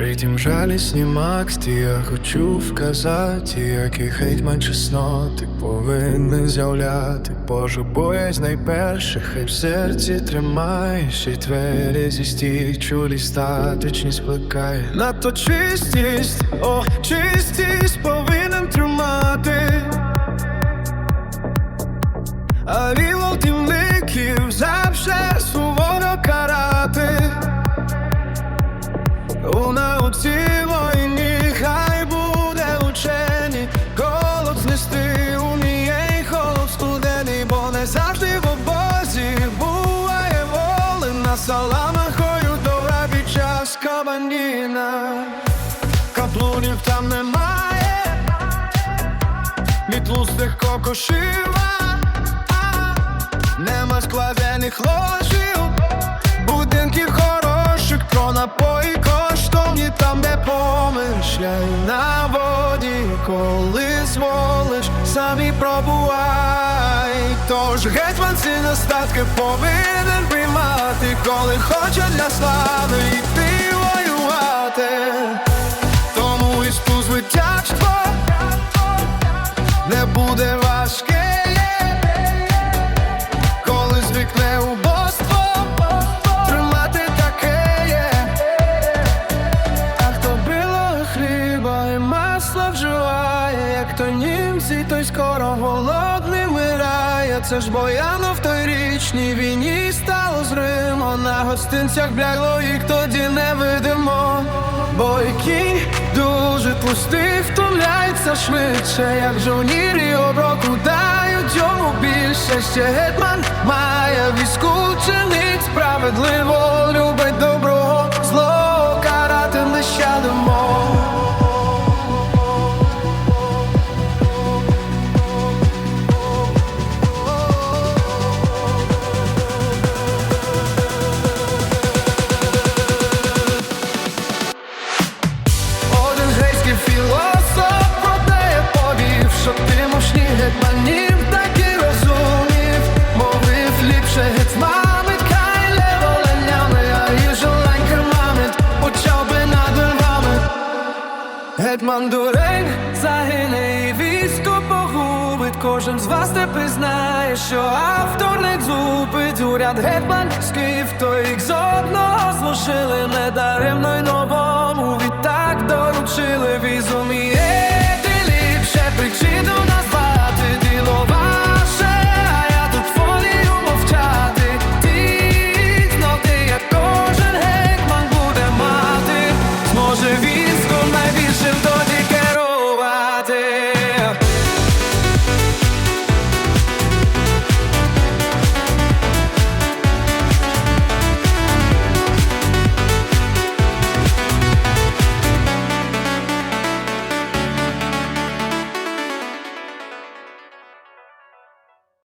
Притім жалісні максті, я хочу вказати, який хейтман чесноти повинен з'являти. Боже боязнь найперше, хай в серці тримаєш і двері зі стічу статичність плекає Надто чистість, о, чистість повинен саламах хою добра під час кабаніна. Каплунів там немає. Від тлустих кокошива. Нема складених ложів, будинків хороших, про напої коштовні. Там, де помишляй на воді, коли зволиш, самі пробувай. Тож гетьман ці достатки повинен приймати, коли хоче для слави йти воювати. Тому і спузвитячство не буде важке. Коли звикне убоство, тримати таке. А хто било хліба і масло вживає, як німці, той скоро голодний. Це ж бояно в той річній війні стало зримо. На гостинцях блягло їх тоді не видимо. Бо і дуже пусти, втомляється швидше, як жовнірі оброку дають йому більше. Ще гетьман має війську чинить справедливо, гетьманів такі розумів, мовив ліпше гетьмами, кайле воленями, а і желань кермами, почав би над львами. Гетьман дурень загине і військо погубить. Кожен з вас тепер знає, що автор не зупить уряд гетьманський в той їх з одного зложили недаремно